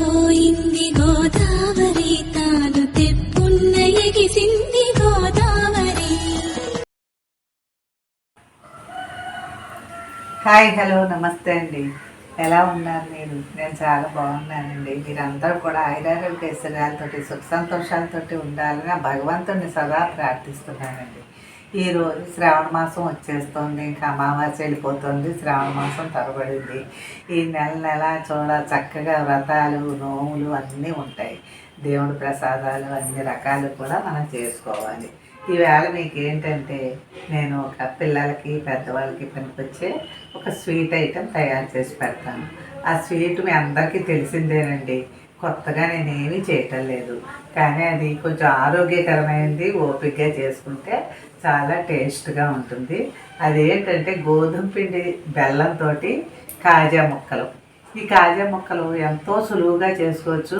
పొంగిపోయింది గోదావరి తాను తెప్పున్న ఎగిసింది గోదావరి. హాయ్ హలో నమస్తే అండి. ఎలా ఉన్నారు మీరు? నేను చాలా బాగున్నానండి. మీరందరూ కూడా ఐదారోగ్య ఐశ్వర్యాలతోటి సుఖ సంతోషాలతోటి ఉండాలని భగవంతుని భగవంతుడిని సదా ప్రార్థిస్తున్నానండి. ఈరోజు శ్రావణ మాసం వచ్చేస్తుంది ఇంకా అమావాస్య వెళ్ళిపోతుంది శ్రావణ మాసం తరబడింది. ఈ నెల నెల చూడ చక్కగా వ్రతాలు నోములు అన్నీ ఉంటాయి. దేవుడి ప్రసాదాలు అన్ని రకాలు కూడా మనం చేసుకోవాలి. ఈవేళ మీకు ఏంటంటే నేను ఒక పిల్లలకి పెద్దవాళ్ళకి పనికొచ్చే ఒక స్వీట్ ఐటెం తయారు చేసి పెడతాను. ఆ స్వీట్ మీ అందరికీ తెలిసిందేనండి. కొత్తగా నేనేమీ చేయటం లేదు. కానీ అది కొంచెం ఆరోగ్యకరమైనది ఓపికగా చేసుకుంటే చాలా టేస్ట్గా ఉంటుంది. అదేంటంటే గోధుమ పిండి బెల్లంతో కాజా ముక్కలు. ఈ కాజా ముక్కలు ఎంతో సులువుగా చేసుకోవచ్చు.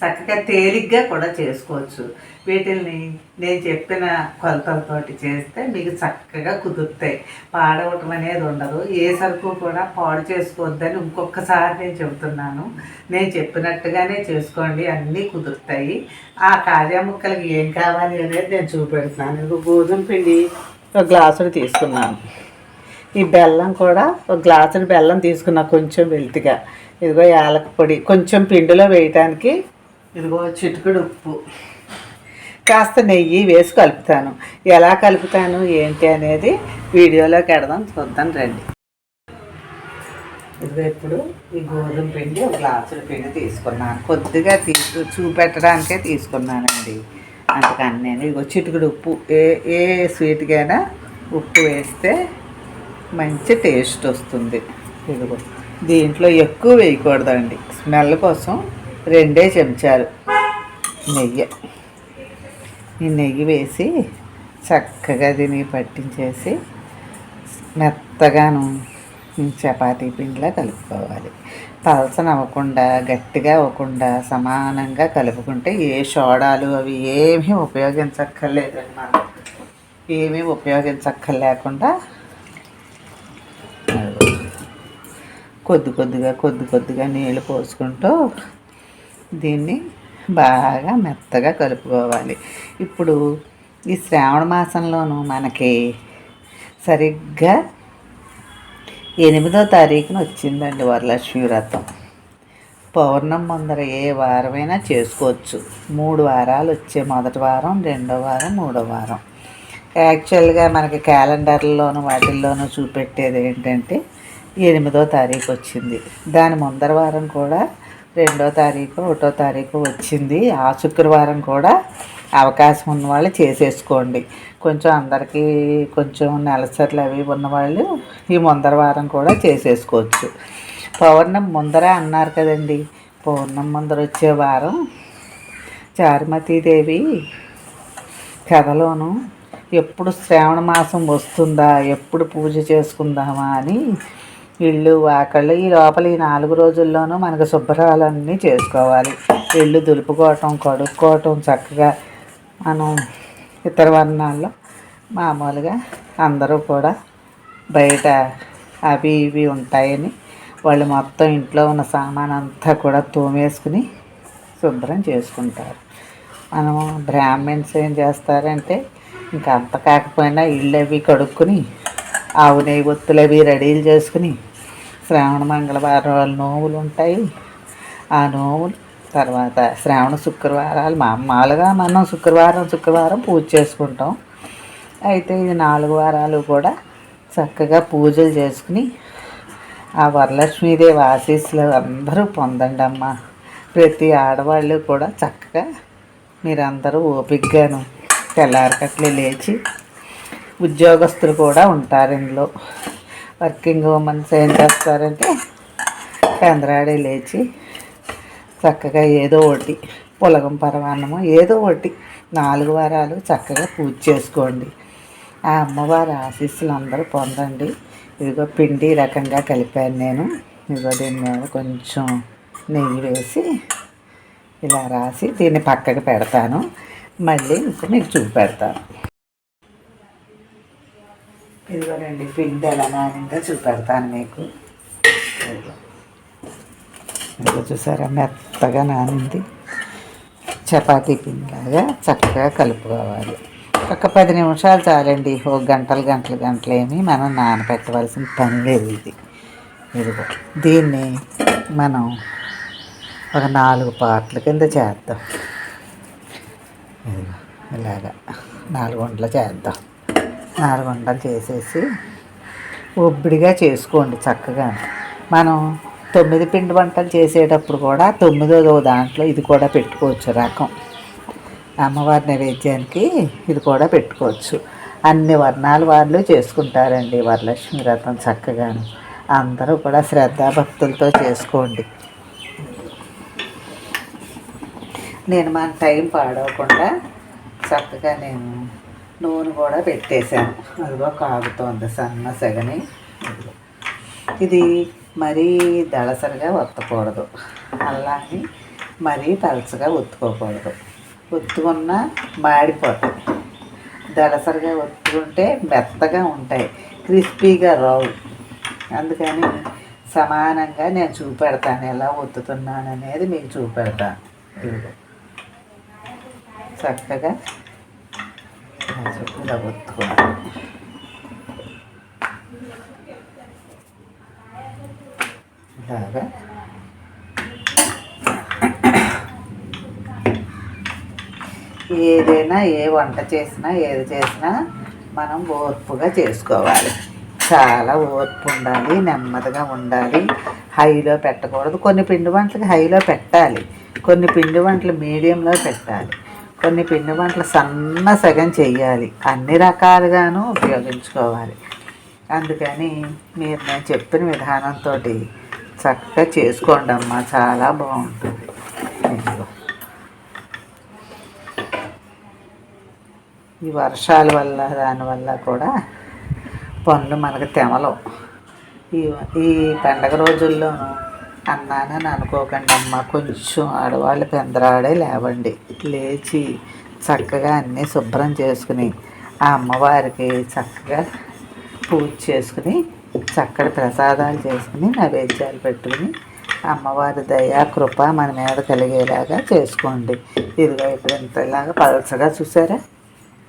చక్కగా తేలిగ్గా కూడా చేసుకోవచ్చు. వీటిల్ని నేను చెప్పిన కొలతలతోటి చేస్తే మీకు చక్కగా కుదురుతాయి. పాడవటం అనేది ఉండదు. ఏ సరుకు కూడా పాడు చేసుకోవద్దని ఇంకొకసారి నేను చెబుతున్నాను. నేను చెప్పినట్టుగానే చేసుకోండి. అన్నీ కుదురుతాయి. ఆ కాజా ముక్కలకి ఏం కావాలి అనేది నేను చూపెడుతున్నాను. గోధుమ పిండి ఒక గ్లాసుడు తీసుకున్నాను. ఈ బెల్లం కూడా ఒక గ్లాసుడు బెల్లం తీసుకున్నా కొంచెం వెల్తిగా. ఇదిగో యాలక పొడి. కొంచెం పిండిలో వేయటానికి ఇదిగో చిటికెడు ఉప్పు. కాస్త నెయ్యి వేసి కలుపుతాను. ఎలా కలుపుతాను ఏంటి అనేది వీడియోలో ఎడదాం చూద్దాం రండి. ఇదిగో ఇప్పుడు ఈ గోధుమ పిండి ఒక గ్లాసుల పిండి తీసుకున్నాను. కొద్దిగా తీసు చూపెట్టడానికే తీసుకున్నానండి. అందుకని నేను ఇదిగో చిటికెడు ఉప్పు. ఏ ఏ స్వీట్కైనా ఉప్పు వేస్తే మంచి టేస్ట్ వస్తుంది. ఇదిగో దీంట్లో ఎక్కువ వేయకూడదండి. స్మెల్ కోసం రెండే చెంచాలు నెయ్యి. ఈ నెయ్యి వేసి చక్కగా దీన్ని పట్టించేసి మెత్తగాను చపాతీ పిండిలా కలుపుకోవాలి. పలసన అవ్వకుండా గట్టిగా అవ్వకుండా సమానంగా కలుపుకుంటే ఏ సోడాలు అవి ఏమీ ఉపయోగించక్కర్లేదండి మనం ఏమీ ఉపయోగించక్కర్లేకుండా కొద్ది కొద్దిగా కొద్ది కొద్దిగా నీళ్ళు పోసుకుంటూ దీన్ని బాగా మెత్తగా కలుపుకోవాలి. ఇప్పుడు ఈ శ్రావణ మాసంలోనూ మనకి సరిగ్గా ఎనిమిదో తారీఖున వచ్చిందండి వరలక్ష్మి వ్రతం. పౌర్ణం ముందర ఏ వారమైనా చేసుకోవచ్చు. మూడు వారాలు వచ్చే మొదటి వారం రెండో వారం మూడో వారం. యాక్చువల్గా మనకి క్యాలెండర్లోను వాటిల్లోనూ చూపెట్టేది ఏంటంటే ఎనిమిదో తారీఖు వచ్చింది. దాని ముందర వారం కూడా రెండో తారీఖు ఒకటో తారీఖు వచ్చింది. ఆ శుక్రవారం కూడా అవకాశం ఉన్నవాళ్ళు చేసేసుకోండి. కొంచెం అందరికీ కొంచెం నెలసర్లు అవి ఉన్నవాళ్ళు ఈ ముందర వారం కూడా చేసేసుకోవచ్చు. పౌర్ణం ముందర అన్నారు కదండి. పౌర్ణం ముందర వచ్చే వారం చారుమతీదేవి కథలోను ఎప్పుడు శ్రావణ మాసం వస్తుందా ఎప్పుడు పూజ చేసుకుందామా అని ఇల్లు వాకళ్ళు ఈ లోపల ఈ నాలుగు రోజుల్లోనూ మనకు శుభ్రాలన్నీ చేసుకోవాలి. ఇల్లు దులుపుకోవటం కడుక్కోవటం చక్కగా మనం ఇతర వర్ణాల్లో మామూలుగా అందరూ కూడా బయట అవి ఇవి ఉంటాయని వాళ్ళు మొత్తం ఇంట్లో ఉన్న సామాన్ అంతా కూడా తోమేసుకుని శుభ్రం చేసుకుంటారు. మనము బ్రాహ్మణ్స్ ఏం చేస్తారంటే ఇంకా అంత కాకపోయినా ఇళ్ళు అవి కడుక్కుని ఆవు నెయ్యి ఒత్తులు అవి రెడీలు చేసుకుని శ్రావణ మంగళవారం నోములు ఉంటాయి. ఆ నోములు తర్వాత శ్రావణ శుక్రవారాలు మామూలుగా మనం శుక్రవారం శుక్రవారం పూజ చేసుకుంటాం. అయితే ఇది నాలుగు వారాలు కూడా చక్కగా పూజలు చేసుకుని ఆ వరలక్ష్మీదేవి ఆశీస్సులు అందరూ పొందండి అమ్మ. ప్రతి ఆడవాళ్ళు కూడా చక్కగా మీరందరూ ఓపికగాను తెల్లారికట్లే లేచి ఉద్యోగస్తులు కూడా ఉంటారు ఇందులో. వర్కింగ్ ఉమెన్స్ ఏం చేస్తారంటే చంద్రాడే లేచి చక్కగా ఏదో ఒకటి పులగం పరమాన్నము ఏదో ఒకటి నాలుగు వారాలు చక్కగా పూజ చేసుకోండి. ఆ అమ్మవారి ఆశీస్సులు అందరూ పొందండి. ఇదిగో పిండి రకంగా కలిపాను నేను. ఇదిగో దీని మీద కొంచెం నెయ్యి వేసి ఇలా రాసి దీన్ని పక్కకు పెడతాను. మళ్ళీ ఇంకా మీకు చూపెడతాను. ఇదిగోనండి పిండి ఎలా నానిందో చూపెడతాను మీకు. ఇంకా చూసారా మెత్తగా నానింది. చపాతీ పిండిలాగా చక్కగా కలుపుకోవాలి. ఒక పది నిమిషాలు చాలండి ఓ గంటలు గంటలు గంటలు ఏమి మనం నానబెట్టవలసిన పని లేదు ఇది. ఇదిగో దీన్ని మనం ఒక నాలుగు పార్ట్ల కింద చేద్దాం. ఇదిగో ఇలాగా నాలుగు వంటలు చేద్దాం. నాలుగు వంటలు చేసేసి ఒబ్బిడిగా చేసుకోండి చక్కగా. మనం తొమ్మిది పిండి వంటలు చేసేటప్పుడు కూడా తొమ్మిదో దాంట్లో ఇది కూడా పెట్టుకోవచ్చు రకం. అమ్మవారి నైవేద్యానికి ఇది కూడా పెట్టుకోవచ్చు. అన్ని వర్ణాల వాళ్ళు చేసుకుంటారండి వరలక్ష్మి వ్రతం చక్కగాను. అందరూ కూడా శ్రద్ధాభక్తులతో చేసుకోండి. నేను మన టైం పాడవకుండా చక్కగా నేను నూనె కూడా పెట్టేశాను. అదిగో కాగుతోంది సన్న సెగని. ఇది మరీ దళసరిగా ఒత్తకూడదు. అలాగే మరీ పలచగా ఒత్తుకోకూడదు. ఒత్తుకున్నా మాడిపోతాయి. దళసరిగా ఒత్తుకుంటే మెత్తగా ఉంటాయి. క్రిస్పీగా రావు. అందుకని సమానంగా నేను చూపెడతాను. ఎలా ఒత్తుతున్నాను అనేది మీకు చూపెడతాను. ఇదిగో. చక్కగా ఇలా ఒత్తుకోవాలి ఇలాగా ఏదైనా ఏ వంట చేసినా ఏది చేసినా మనం ఓర్పుగా చేసుకోవాలి. చాలా ఓర్పు ఉండాలి నెమ్మదిగా ఉండాలి. హైలో పెట్టకూడదు. కొన్ని పిండి వంటలకి హైలో పెట్టాలి. కొన్ని పిండి వంటలు మీడియంలో పెట్టాలి. కొన్ని పిండి వంటలు సన్న సగం చేయాలి అన్ని రకాలుగాను ఉపయోగించుకోవాలి. అందుకని మీరు నేను చెప్పిన విధానంతో చక్కగా చేసుకోండి అమ్మ. చాలా బాగుంటుంది. ఈ వర్షాల వల్ల దానివల్ల కూడా పనులు మనకు తెమలవు. ఈ ఈ పండగ రోజుల్లోనూ అన్నానని అనుకోకండి అమ్మ. కొంచెం ఆడవాళ్ళు పెందరాడే లేవండి. లేచి చక్కగా అన్నీ శుభ్రం చేసుకుని ఆ అమ్మవారికి చక్కగా పూజ చేసుకుని చక్కటి ప్రసాదాలు చేసుకుని నైవేద్యాలు పెట్టుకుని అమ్మవారి దయా కృప మన మీద కలిగేలాగా చేసుకోండి. ఇదిగో ఇప్పుడు ఇంతలాగా పలసగా చూసారా?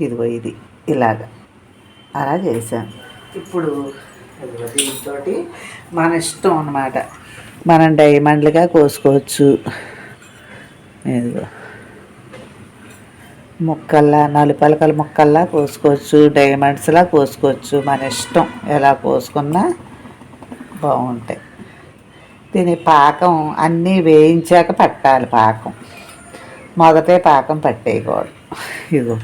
ఇదిగో ఇది ఇలాగ. అలా చేశాను. ఇప్పుడు ఇదిగో దీంతో మన ఇష్టం అన్నమాట. మనం డైమండ్లుగా కోసుకోవచ్చు. ఇదిగో. ముక్కల్లా నలుపలకల ముక్కల్లా కోసుకోవచ్చు. డైమండ్స్లా కోసుకోవచ్చు. మన ఇష్టం ఎలా కోసుకున్నా బాగుంటాయి. దీని పాకం అన్నీ వేయించాక పట్టాలి పాకం. మొదటే పాకం పట్టేయకూడదు. ఇదిగో.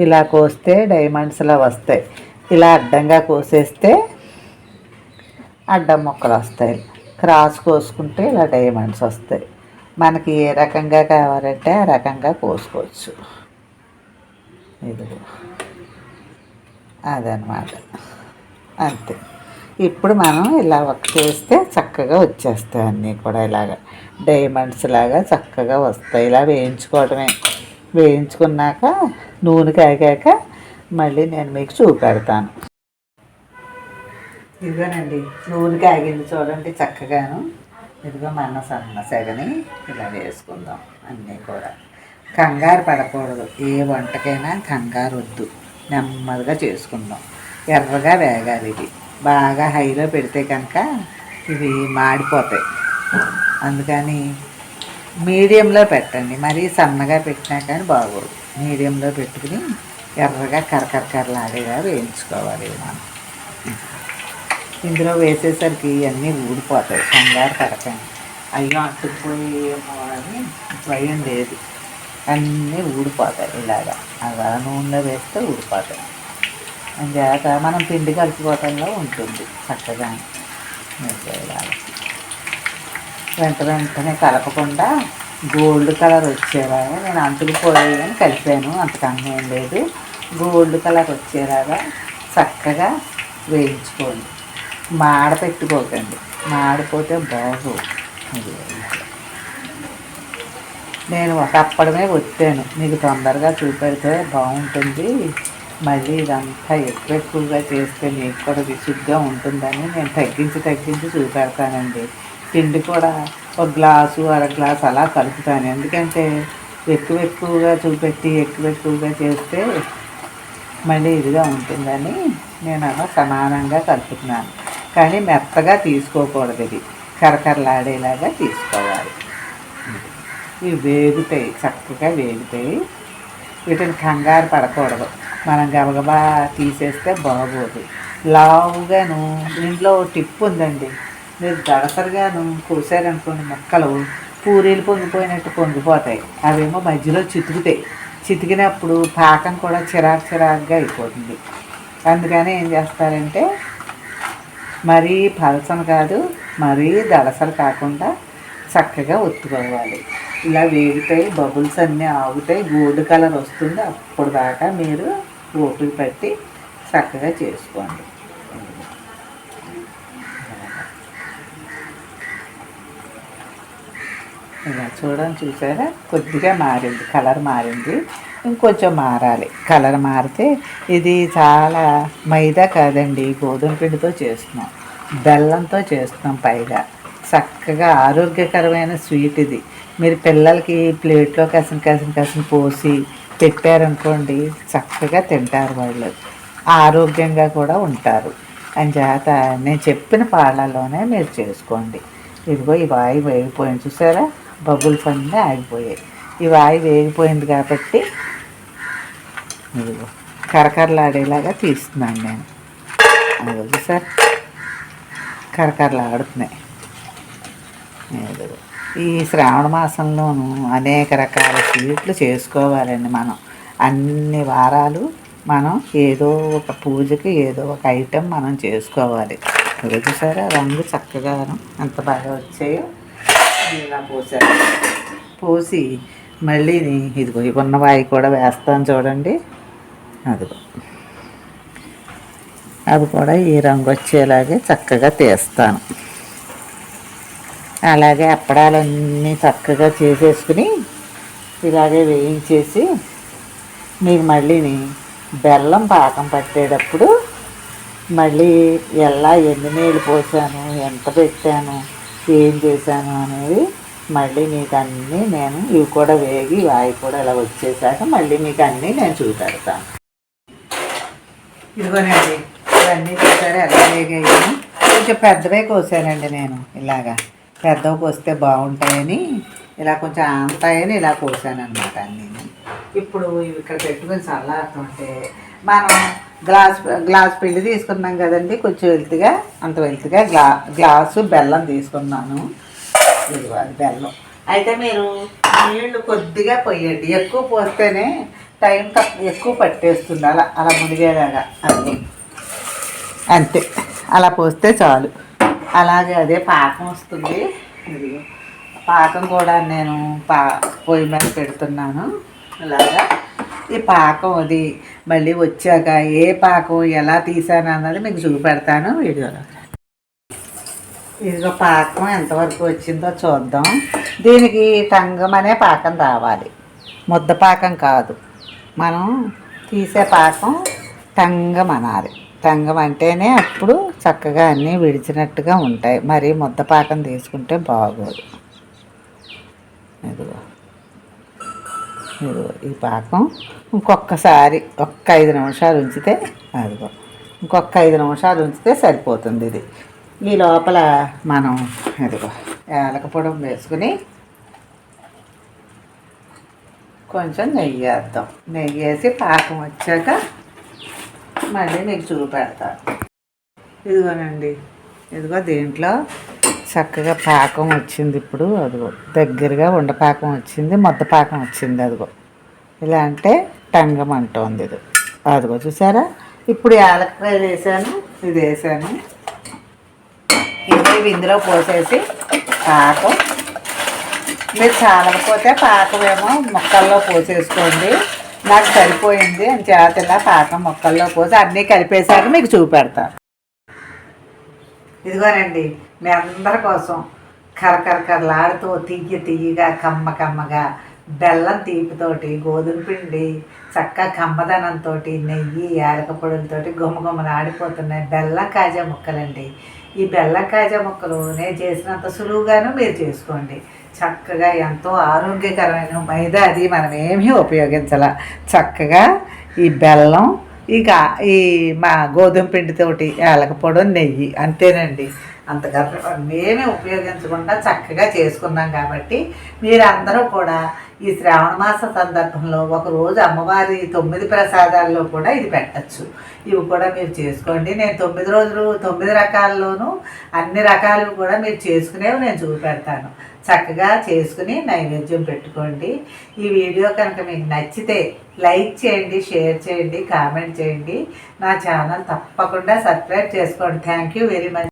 ఇలా కోస్తే డైమండ్స్లా వస్తాయి. ఇలా అడ్డంగా కోసేస్తే అడ్డం మొక్కలు వస్తాయి. క్రాస్ కోసుకుంటే ఇలా డైమండ్స్ వస్తాయి. మనకి ఏ రకంగా కావాలంటే ఆ రకంగా కోసుకోవచ్చు. ఇది అదనమాట అంతే. ఇప్పుడు మనం ఇలా వర్క్ చేస్తే చక్కగా వచ్చేస్తాయి అన్నీ కూడా ఇలాగ. డైమండ్స్ లాగా చక్కగా వస్తాయి. ఇలా వేయించుకోవడమే వేయించుకున్నాక నూనె కాగాక మళ్ళీ నేను మీకు చూపెడతాను. ఇదిగోనండి నూనె కాగింది చూడండి చక్కగాను. ఇదిగో మన సన్న సెగని ఇలా వేసుకుందాం అన్నీ కూడా. కంగారు పడకూడదు ఏ వంటకైనా కంగారు వద్దు. నెమ్మదిగా చేసుకుందాం. ఎర్రగా వేగాలి ఇది. బాగా హైలో పెడితే కనుక ఇవి మాడిపోతాయి. అందుకని మీడియంలో పెట్టండి. మరీ సన్నగా పెట్టినా కానీ బాగోదు. మీడియంలో పెట్టుకుని ఎర్రగా కరకరకరలాడేలా వేయించుకోవాలి మనం. ఇందులో వేసేసరికి ఇవన్నీ ఊడిపోతాయి. కంగారు పడకండి. అయ్యో అంటుకుపోయేమో అని భయం లేదు. అన్నీ ఊడిపోతాయి ఇలాగా. అలా నూనెలో వేస్తే ఊడిపోతాయి. అంచేత మనం పిండి కలిసిపోవటంలో ఉంటుంది చక్కగా. ఇలాగా వెంట వెంటనే కలపకుండా గోల్డ్ కలర్ వచ్చేలాగా నేను అంటుకుపోయేదని కలిపాను. అంతకన్నా ఏం లేదు. గోల్డ్ కలర్ వచ్చేలాగా చక్కగా వేయించుకోండి. మాడ పెట్టుకోకండి. మాడిపోతే బాగు. నేను ఒక అప్పడమే వచ్చాను. మీకు తొందరగా చూపెడితే బాగుంటుంది. మళ్ళీ ఇదంతా ఎక్కువ ఎక్కువగా చేస్తే మీకు కూడా విసుగ్గా ఉంటుందని నేను తగ్గించి తగ్గించి చూపెడతానండి. పిండి కూడా ఒక గ్లాసు అర గ్లాసు అలా కలుపుతాను. ఎందుకంటే ఎక్కువ ఎక్కువగా చూపెట్టి ఎక్కువ ఎక్కువగా చేస్తే మళ్ళీ ఇదిగా ఉంటుందని నేను అలా సమానంగా కలుపుతున్నాను. కానీ మెత్తగా తీసుకోకూడదు ఇది. కరకరలాడేలాగా తీసుకోవాలి. ఇవి వేగుతాయి చక్కగా వేగుతాయి. వీటిని కంగారు పడకూడదు. మనం గబగబా తీసేస్తే బాగోదు. లావుగాను దీంట్లో టిప్ ఉందండి. మీరు దడసరిగాను కోసారనుకోండి మొక్కలు పూరీలు పొంగిపోయినట్టు పొంగిపోతాయి. అవేమో మధ్యలో చితుకుతాయి. చితికినప్పుడు పాకం కూడా చిరాకు చిరాకుగా అయిపోతుంది. అందుకని ఏం చేస్తారంటే మరీ పలసన కాదు మరీ దలసలు కాకుండా చక్కగా ఒత్తుకోవాలి. ఇలా వేగుతాయి బబుల్స్ అన్నీ ఆగుతాయి గోల్డ్ కలర్ వస్తుంది అప్పుడు దాకా మీరు ఓపిక పట్టి చక్కగా చేసుకోండి. ఇలా చూడండి చూసారా? కొద్దిగా మారింది కలర్ మారింది. ఇంకొంచెం మారాలి. కలర్ మారితే ఇది చాలా మైదా కాదండి. గోధుమ పిండితో చేస్తున్నాం. బెల్లంతో చేస్తున్నాం పైగా. చక్కగా ఆరోగ్యకరమైన స్వీట్ ఇది. మీరు పిల్లలకి ప్లేట్లో కసిన కసిన కసిన పోసి పెట్టారనుకోండి చక్కగా తింటారు వాళ్ళు. ఆరోగ్యంగా కూడా ఉంటారు. అని చేత నేను చెప్పిన పాలలోనే మీరు చేసుకోండి. ఇదిగో ఈ వాయి వేగిపోయింది చూసారా? బబుల్ అన్నీ ఆగిపోయాయి. ఈ వాయి వేగిపోయింది కాబట్టి ఇదిగో కరకరలాడేలాగా తీస్తున్నాను నేను. అదిగో సార్ కరకరలాడుతున్నాయి. ఇదిగో ఈ శ్రావణ మాసంలోనూ అనేక రకాల స్వీట్లు చేసుకోవాలండి మనం. అన్ని వారాలు మనం ఏదో ఒక పూజకి ఏదో ఒక ఐటెం మనం చేసుకోవాలి. ఇదిగో చూసారా రంగు చక్కగాను ఎంత బాగా వచ్చాయో. ఇలా పోసారు. పోసి మళ్ళీ ఇదిగో ఉన్న వాయి కూడా వేస్తాను చూడండి. అదిగో. అవి కూడా ఈ రంగు వచ్చేలాగే చక్కగా తీస్తాను. అలాగే అప్పడాలన్నీ చక్కగా చేసేసుకుని ఇలాగే వేయించేసి మీకు మళ్ళీ బెల్లం పాకం పట్టేటప్పుడు మళ్ళీ ఎలా ఎన్ని నీళ్ళు పోసాను ఎంత పెట్టాను ఏం చేశాను అనేది మళ్ళీ మీకు అన్నీ నేను ఇవి కూడా వేగి వాయి కూడా ఇలా వచ్చేసాక మళ్ళీ మీకు అన్నీ నేను చూపెడతాను ఇదిగోనండి ఇవన్నీ చూసారు ఎలా వేగాయి? కొంచెం పెద్దవే కోసానండి నేను ఇలాగా. పెద్దవి కోస్తే బాగుంటాయని ఇలా కొంచెం ఆంతాయని ఇలా కోసాను అనమాట అన్నీ. ఇప్పుడు ఇక్కడ పెట్టుకుని చల్లారుతుంటే మనం గ్లాస్ గ్లాస్ పిండి తీసుకున్నాం కదండి కొంచెం వెల్తిగా అంత వెల్తిగా గ్లా గ్లాసు బెల్లం తీసుకున్నాను. ఇదిగో అది బెల్లం. అయితే మీరు నీళ్ళు కొద్దిగా పోయండి. ఎక్కువ పోస్తేనే టైం తక్కువ ఎక్కువ పట్టేస్తుంది. అలా అలా మునిగేలాగా అది అంతే. అలా పోస్తే చాలు. అలాగే అదే పాకం వస్తుంది. పాకం కూడా నేను పా పొయ్యి మీద పెడుతున్నాను. అలాగా. ఈ పాకం అది మళ్ళీ వచ్చాక ఏ పాకం ఎలా తీసాను అన్నది మీకు చూపెడతాను వీడియోలో ఇదిగో పాకం ఎంతవరకు వచ్చిందో చూద్దాం. దీనికి టంగం అనే పాకం రావాలి. ముద్ద పాకం కాదు. మనం తీసే పాకం టంగం అనాలి. టంగం అంటేనే అప్పుడు చక్కగా అన్నీ విడిచినట్టుగా ఉంటాయి. మరి ముద్ద పాకం తీసుకుంటే బాగోదు. ఇదిగో. ఇదిగో ఈ పాకం ఇంకొకసారి ఒక్క ఐదు నిమిషాలు ఉంచితే అదిగో. ఇంకొక ఐదు నిమిషాలు ఉంచితే సరిపోతుంది ఇది. ఈ లోపల మనం ఇదిగో ఏలక పొడం వేసుకుని కొంచెం నెయ్యి వేద్దాం. నెయ్యి వేసి పాకం వచ్చాక మళ్ళీ మీకు చూపెడతాను. ఇదిగోనండి. ఇదిగో దీంట్లో చక్కగా పాకం వచ్చింది ఇప్పుడు. అదిగో దగ్గరగా ఉండపాకం వచ్చింది ముద్ద పాకం వచ్చింది అదిగో. ఇలా అంటే టంగం అంటోంది ఇది. అదిగో చూసారా? ఇప్పుడు యాలక్కాయ వేసాను ఇది వేసాను. ఇవి ఇందులో పోసేసి పాకం. మీరు చాలకపోతే పాకమేమో ముక్కల్లో మొక్కల్లో పోసేసుకోండి. నాకు సరిపోయింది. అని చేత పాకం మొక్కల్లో పోసి అన్నీ కలిపేశాక మీకు చూపెడతాను ఇదిగోనండి మీ అందరి కోసం కరకరకరలాడుతూ తియ్య తియ్యగా కమ్మ కమ్మగా బెల్లం తీపితోటి గోధుమ పిండి చక్క కమ్మదనంతో నెయ్యి యాలక గుమ్మ గుమ్మగుమ్మలు ఆడిపోతున్నాయి బెల్లం కాజా ముక్కలండి. ఈ బెల్లం కాజా ముక్కలు నేను చేసినంత సులువుగాను మీరు చేసుకోండి. చక్కగా ఎంతో ఆరోగ్యకరమైన మైదా అది మనం ఏమీ ఉపయోగించాల. చక్కగా ఈ బెల్లం ఇక ఈ మా గోధుమ పిండితోటి ఏలకపోవడం నెయ్యి అంతేనండి. అంతగా మేమే ఉపయోగించకుండా చక్కగా చేసుకున్నాం కాబట్టి మీరందరూ కూడా ఈ శ్రావణ మాస సందర్భంలో ఒక రోజు అమ్మవారి తొమ్మిది ప్రసాదాల్లో కూడా ఇది పెట్టచ్చు. ఇవి కూడా మీరు చేసుకోండి. నేను తొమ్మిది రోజులు తొమ్మిది రకాల్లోనూ అన్ని రకాలు కూడా మీరు చేసుకునేవి నేను చూపెడతాను. చక్కగా చేసుకుని నైవేద్యం పెట్టుకోండి. ఈ వీడియో కనుక మీకు నచ్చితే లైక్ చేయండి షేర్ చేయండి కామెంట్ చేయండి. నా ఛానల్ తప్పకుండా సబ్స్క్రైబ్ చేసుకోండి. Thank you very much.